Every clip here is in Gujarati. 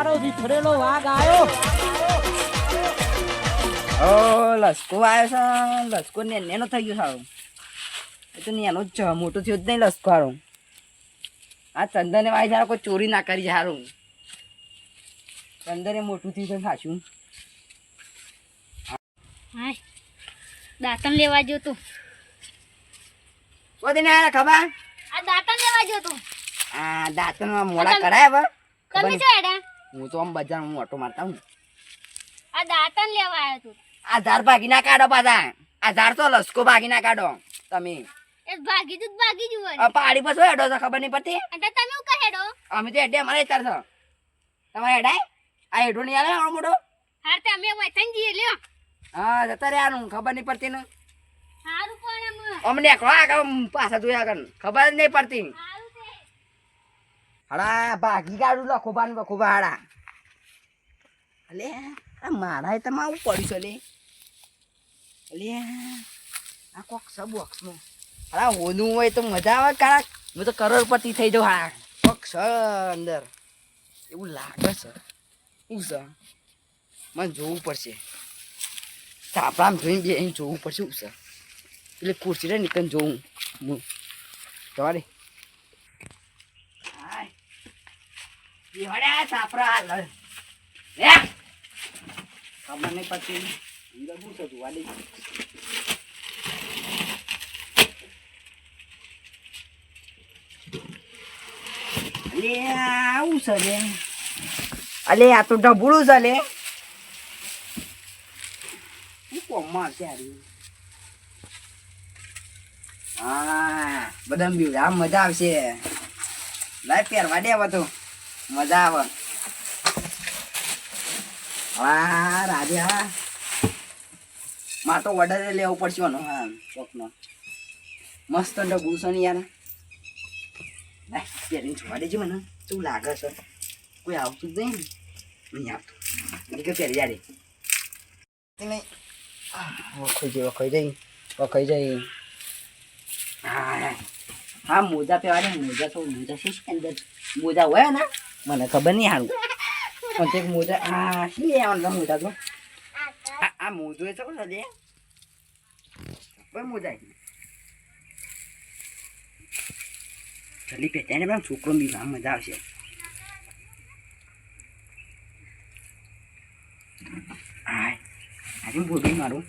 મારો વિખરેલો વાઘ આવ્યો ઓ લસકો આવ્યો છે લસકો ને નેનો થઈ ગયો સારું એ તો નેનો જ મોટો થયો જ નહીં લસકો હારું. આ ચંદને વાય સારું કોઈ ચોરી ના કરી સારું ચંદને મોટું થયું છે સાચું. દાંતણ લેવા જો તું. કોદી ને આયા ખબર? આ દાંતણ લેવા જો તું. આ દાંતણ મોડા કરાય હવે તમે છો એડા હું તો આમ બજાર હું ઓટો મારતા હું આ દાંતણ લેવા આવ્યો તું. આ ધાર ભાગી ના કાઢો પાછા. આ ધાર તો લસકો ભાગી ના કાઢો. તમે. એ ભાગી તું ભાગી જુ આ પાડી પર હેડો છો ખબર નહીં પડતી? તમે હું કહેડો અમે તો હેડે અમારે તાર છો. તમારે હેડાય? આ હેડો નહીં આવે મોટો હાર તે અમે જઈએ લ્યો. હા જતા રહ્યા ખબર નહીં પડતી ને. પણ અમને એકલો આગળ પાછા જોયા આગળ. ખબર જ નહીં પડતી. હડા, ભાગી કાઢું લખો ને બખો હડા. અલે, આ મારા તમે આવું પડ્યું છે લે અલે, આ કોક છે બોક્સમાં હડા ઓનું હોય તો મજા આવે કાળા હું તો કરોડપતિ થઈ જાઉં હા કોક છે અંદર. એવું લાગે છે. શું છે? મને જોવું પડશે. સાપડામ જોઈને બે જોવું પડશે, શું છે? એટલે ખુરશી રે નીકળીને જોઉં હું. તમારે હાય બેહડ્યા સાપરા હાલ લે. ખબર પડતી અંદર શું જોવા દે. અલે આવું છે અલે, આ તો ઢબુડું છે લે. શું કોમમાં આ હા બધા બીવડા મજા આવશે. લાઈફ પહેરવા દે હવે તો. મજા આવે. હા રાજે હા. મારે તો ઓર્ડર લેવો પડશે એનો હા, ચોકનો. મસ્ત ડબું છે ને યાર. લાય છોડે દેજે મને. શું લાગે છે? કોઈ આવતું જ નહીં નહીં આવતું. એટલે કે પહેરી જાય. નહીં? વખાઈ જઈ વખાઈ જઈ વખાઈ જઈ હા હા. મોજા પહેવા મોજા તો, મોજા છે શું અંદર. મોજા હોય ને? મને ખબર નહીં હારું. પણ તે મોજા આ શું લેવાનું મોજા તો? આ મોજો એ છો ને પણ મોજા જલ્દી પહેચાને પણ છોકરો બી આમ મજા આવશે. આજે બોલી મારું.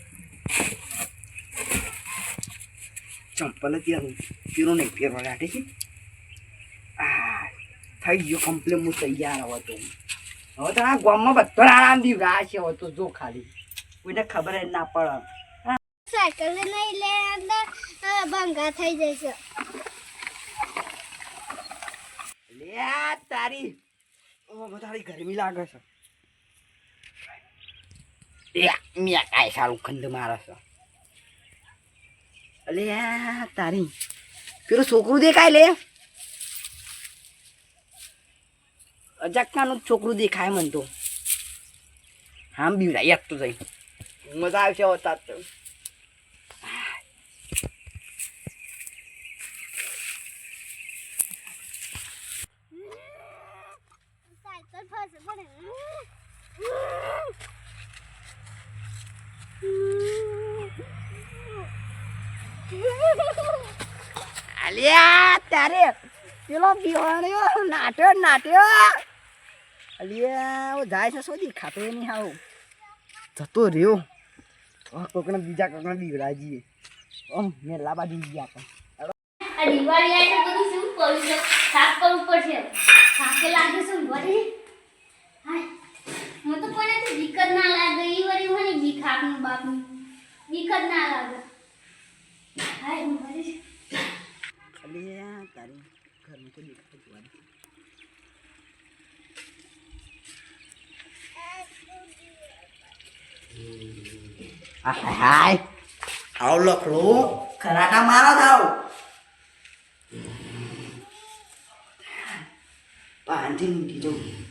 ચંપલ અત્યારે યાર પીરો નહીં પહેરવા રાખે છે. થઈ ગયો કમ્પ્લેન હું તૈયાર હવે તો. હવે તો આ ગામમાં બધો આરામથી છે હવે તો જો ખાલી. કોઈને ખબર જ ના પડે. સાયકલ નહીં લે અંદર ભંગા થઈ જશે લે તારી. ઓ તારી ગરમી લાગે છે. મિયા કાંઈ સારું ખંડ મારે છે. અલે તારી. પેલું છોકરું દેખાય લે. અજાકનાનું છોકરું દેખાય મને તો. આમ બીવડાય, એક તો જઈ. મજા આવશે હોતા તો. અલ્યા તારે પેલો બિહાણ્યો નાટ્યો નાટ્યો. અલ્યા જાય છે દેખાતો એ નહીં હાવ. જતો રહ્યો. કોકને બીજા કોકને બીવડાજીએ ઓમ મેલા બાજુ ગયા હતા. આ દિવાળી આવે તો બધું શું કરવું છે? સાફ કરવું પડશે થાકે લાગે છે વળી? હાય હું તો કોનાથી બીક ના લાગે. ઈ વળી મને બીક આપનું બાપનું. બીક ના લાગે. હાય વળી. અલ્યા તારી ઘરમાં તો દેખાતો જોવા દે. આ હાય. આવ લખલો ખરાટા મારો થાવ. પાંથી મૂકી દઉં.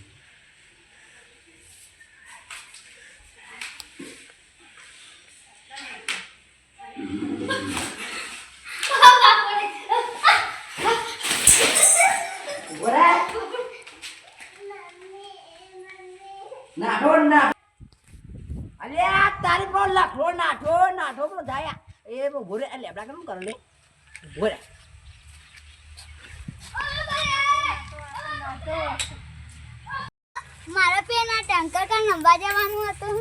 ઊભો રહે. નાઠો અલ્યા તારી પણ લખો નાઠો નાઠો પેલો જાય એ ઊભો રે આ લેબડા કેમ કરે લે? ઊભો રે મારા પેના ટેન્કર કા નંબા જવાનું હતું.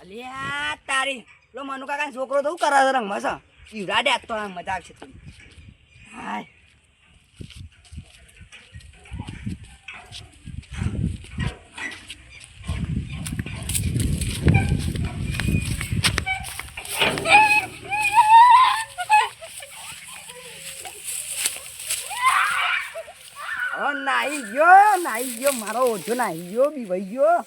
અલ્યા તારી. પેલો મનુ કાકા છોકરો તો શું કરે છે રંગમાં છે? ઈવડાડે આજ તો આ મજા આવશે તું હાય હવે નાઈ ગયો નાઈ ગયો મારો ઓછો નાઈ ગયો બીવાઈ ગયો.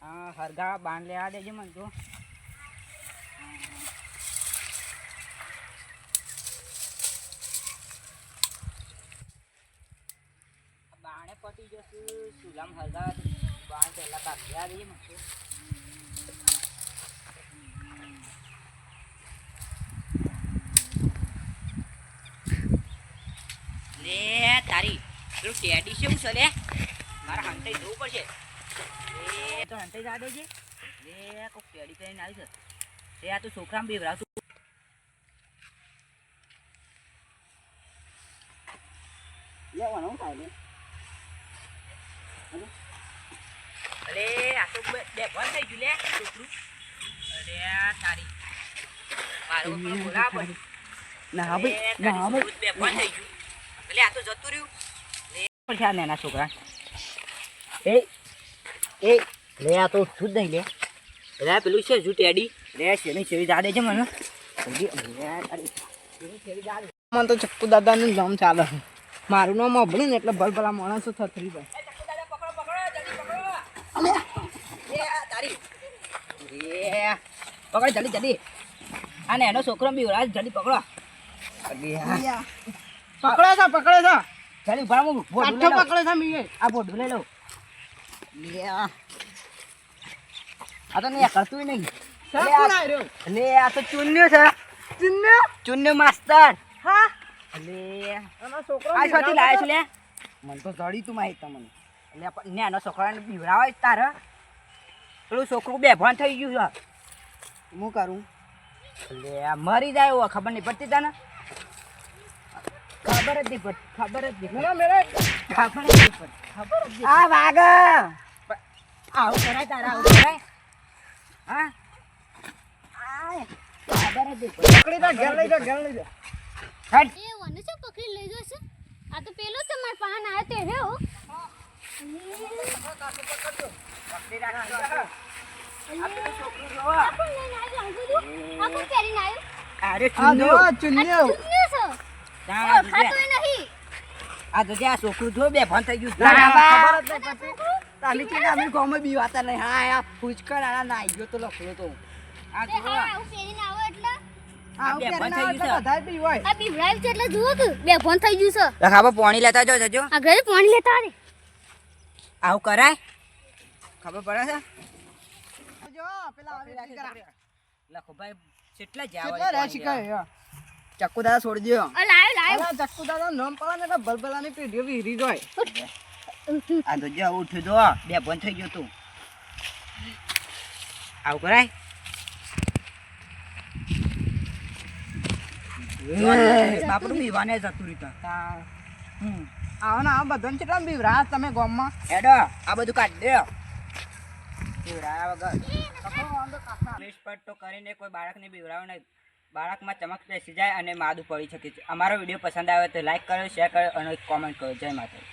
હા હરગા બાંધ લેવા દેજે મને તો. બાણે પટી જશે સુલામ હરગા બાણ પહેલા કાપી લેવા દેજે મને લે તારી. પેલું ટેડી છે શું લે. મારા હંતાઈ જવું પડશે. એ તો હંતાઈ જા દેજે. લે કોક ટેડી કરીને આવી છે. એ આ તો છોકરામાં બેવરાવ તું લેવાનું હું થાય અરે આ તો બે ભણ થઈ ગયું લે છોકરું. અરે તારી. મારું પણ ના ભાઈ ના ભાઈ. બે ભણ થઈ ગયું. એટલે આ તો જતું રહ્યું. લે. છે નાના છોકરા. એ એ લે આ તો શું જ નહીં લે. લે પેલું છે શું ટેડી લે છે નહીં જા જાડે છે મને? મને તો ચક્કુ દાદાનું નામ ચાલે છે. મારું નામ અભળ્યું ને એટલે ભલ ભલા માણસો થતરી ભાઈ પકડ જલ્દી જલ્દી આ ને એનો છોકરો બી રાજ જલ્દી પકડો. પકડે છે પકડે છે. ચાલી બોર્ડ કાઠો. પકડે છે મીએ. આ બોર્ડ લઈ લો લે આ તો નહીં કરતું નહીં. લે આ- તો ચુન્યો છે. ચિન્ને ચુન્યો માસ્તર. હા? લે આનો છોકરો આ છોટી લાય છે લે મને તો જડી તું માહિત તમને એટલે ને આનો છોકરાને બીવડાવે તારે. પેલું છોકરું બેભાન થઈ ગયું છે. હું કરું? એટલે આ મરી જાય ખબર નહીં પડતી તને? ખબર જ નહીં પડતી ખબર જ નહીં મેરા ખબર જ નહીં પડતી ખબર જ નહીં આ વાગ આવું કરાય તારા આવું કરાય. હા? ખબર જ નહીં પકડી જા ઘેર લઈ જા ઘેર લઈ જા હટ. એ વને છે પકડી લઈ જશે? આ તો પેલો છે મારા પાન તે આ કોણ લઈને આવ્યું લાગુ આ કોણ પહેરીને આવ્યું અરે ચુન્યો. ચુન્યો ચૂન્યો છે ના, ઓળખાતું નહીં આ તો જે છોકરું જો બે ભાન થઈ ગયું. ખબર ખબર જ નહીં પડતી. તાલી કે અમે ગામમાં બીવાતા નહીં. હા આ ફૂચકર આના નાઈ ગયો તો લખલો તો. આ પાણી લેતા જો જજો. આ ઘરે પાણી લેતા આવું કરાય? ખબર પડે છે? જો પેલા આવે શિકાર. લખો ભાઈ કેટલા જાવ ચક્કુ દાદા છોડી દો અલા, ચક્કુ દાદા નામ ને પેઢીઓ વીરી જાય. આ તો જો ઉઠ્યું દો બે ભાન થઈ ગયું તું. આવું કરાય? બાપડું બીવાને જતું રીતા આવો ને આવો બધાને કેટલા બીવરા તમે ગામમાં? હેડો આ બધું કાઢ દે. બીવડાયા વગર. નિષ્ફળ તો કરીને કોઈ બાળકને બીવડાવો નહીં. બાળકમાં ચમક બેસી અને માદું પડી શકે છે. અમારો વીડિયો પસંદ આવે તો લાઇક કરો શેર કરો અને કોમેન્ટ કરો. જય માતા